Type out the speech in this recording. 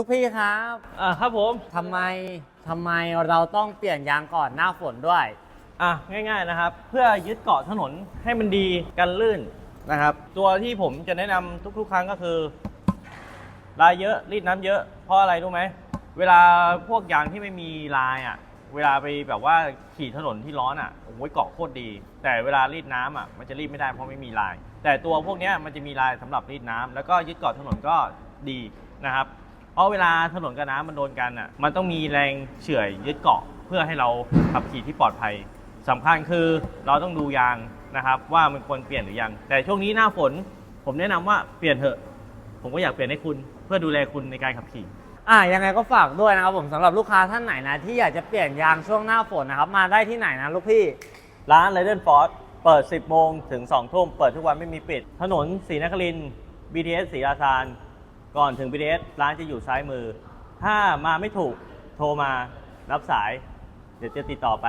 ลูกพี่ครับอ่าครับผมทำไมทำไมเราต้องเปลี่ยนยางก่อนหน้าฝนด้วยอะง่าย ๆนะครับ เพื่อยึดเกาะถนนให้มันดีกันลื่นนะครับ ตัวที่ผมจะแนะนำทุกๆ ครั้งก็คือลายเยอะรีดน้ำเยอะ เพราะอะไรรู้ไหมเวลาพวกยางที่ไม่มีลายอะ เวลาไปแบบว่าขี่ถนนที่ร้อนอะโอ้ยเกาะโคตรดี แต่เวลารีดน้ำอะมันจะรีดไม่ได้เพราะไม่มีลาย แต่ตัวพวกเนี้ยมันจะมีลายสำหรับรีดน้ำแล้วก็ยึดเกาะถนนก็ดีนะครับเพ ราะเวลาถนนกับน้ำมันโดนกันอะ มันต้องมีแรงเฉื่อยยึดเกาะเพื่อให้เราขับขี่ที่ปลอดภัยสำคัญคือเราต้องดูยางนะครับว่ามันควรเปลี่ยนหรือยัง แต่ช่วงนี้หน้าฝน ผมแนะนำว่าเปลี่ยนเถอะ ผมก็อยากเปลี่ยนให้คุณเพื่อดูแลคุณในการขับขี่ อะยังไงก็ฝากด้วยนะครับผมสำหรับลูกค้าท่านไหนนะ ที่อยากจะเปลี่ยนยางช่วงหน้าฝนนะครับ มาได้ที่ไหนนะลูกพี่ ร้านไรเดนฟอร์ดเปิด 10 โมงถึง 2 ทุ่ม เปิดทุกวันไม่มีปิด ถนนศรีนครินทร์ BTS ศรีราชา ก่อนถึง BTS ร้านจะอยู่ซ้ายมือ ถ้ามาไม่ถูกโทรมารับสาย เดี๋ยวจะติดต่อไป